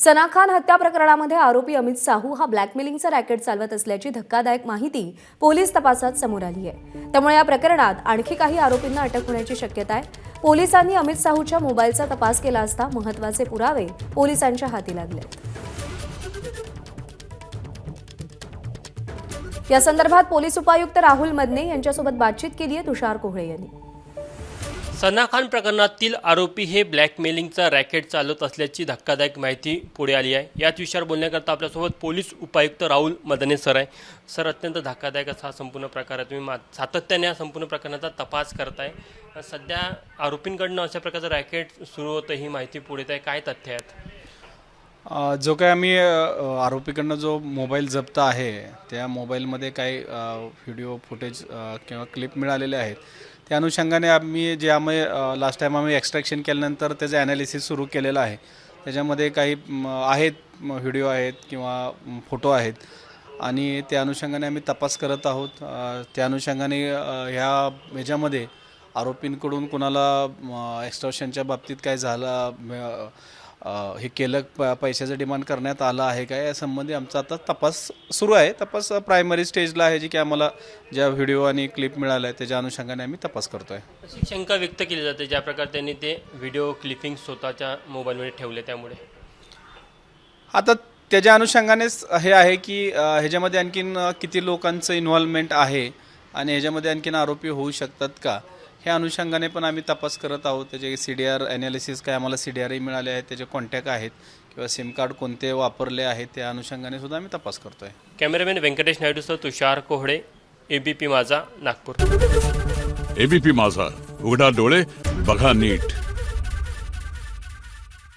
सना खान हत्या प्रकरणामध्ये आरोपी अमित साहू हा ब्लॅकमेलिंगचं रॅकेट चालवत असल्याची धक्कादायक माहिती पोलीस तपासात समोर आली आहे. त्यामुळे या प्रकरणात आणखी काही आरोपींना अटक होण्याची शक्यता आहे. पोलिसांनी अमित साहूच्या मोबाईलचा तपास केला असता महत्त्वाचे पुरावे पोलिसांच्या हाती लागले. या संदर्भात पोलीस उपायुक्त राहुल मदने यांच्यासोबत बातचीत केली आहे तुषार कोहळे यांनी. सना खान प्रकरणातील आरोपी हे ब्लॅकमेलिंगचा रॅकेट चालवत असल्याची धक्कादायक माहिती पुढे आली आहे. याच विषयावर बोलण्याकरता आपल्यासोबत पोलीस उपायुक्त राहुल मदने सर आहे. सर अत्यंत धक्कादायक असा हा संपूर्ण प्रकार आहे. तुम्ही मा सातत्याने या संपूर्ण प्रकरणाचा तपास करताय. सध्या आरोपींकडनं अशा प्रकारचं रॅकेट सुरू होतं ही माहिती पुढे येत आहे. काय तथ्य आहेत जो काय आम्ही आरोपीकडनं जो मोबाईल जप्त आहे त्या मोबाईलमध्ये काही व्हिडिओ फुटेज किंवा क्लिप मिळालेले आहेत. त्या अनुषंगाने आम्ही जे आम्ही लास्ट टाईम आम्ही एक्स्ट्रॅक्शन केल्यानंतर त्याचं ॲनालिसिस सुरू केलेलं आहे. त्याच्यामध्ये काही आहेत व्हिडिओ आहेत किंवा फोटो आहेत. आणि त्या अनुषंगाने आम्ही तपास करत आहोत. त्या अनुषंगाने ह्या ह्याच्यामध्ये आरोपींकडून कुणाला एक्स्ट्रॉशनच्या बाबतीत काय झालं हे केलं प पैशाचं डिमांड करण्यात आलं आहे का? या संबंधी आमचा आता तपास सुरू आहे. तपास प्रायमरी स्टेजला आहे जी की आम्हाला ज्या व्हिडिओ आणि क्लिप मिळाल्या त्याच्या अनुषंगाने आम्ही तपास करतो आहे अशी शंका व्यक्त केली जाते ज्या प्रकारे त्यांनी ते व्हिडिओ क्लिपिंग स्वतःच्या मोबाईलमध्ये ठेवले त्यामुळे. आता त्याच्या अनुषंगानेच हे आहे की ह्याच्यामध्ये आणखीन किती लोकांचं इन्व्हॉल्वमेंट आहे आणि ह्याच्यामध्ये आणखीन आरोपी होऊ शकतात का? ह्या अनुषंगाने पण आम्ही तपास करत आहोत. त्याचे सी डी आर ॲनालिसिस काय आम्हाला सी डी आरही मिळाले आहेत त्याचे कॉन्टॅक्ट आहेत किंवा सिम कार्ड कोणते वापरले आहेत त्या अनुषंगाने सुद्धा आम्ही तपास करतो आहे कॅमेरामॅन व्यंकटेश नायडूसह तुषार कोहडे एबीपी माझा नागपूर. एबीपी माझा उघडा डोळे बघा नीट.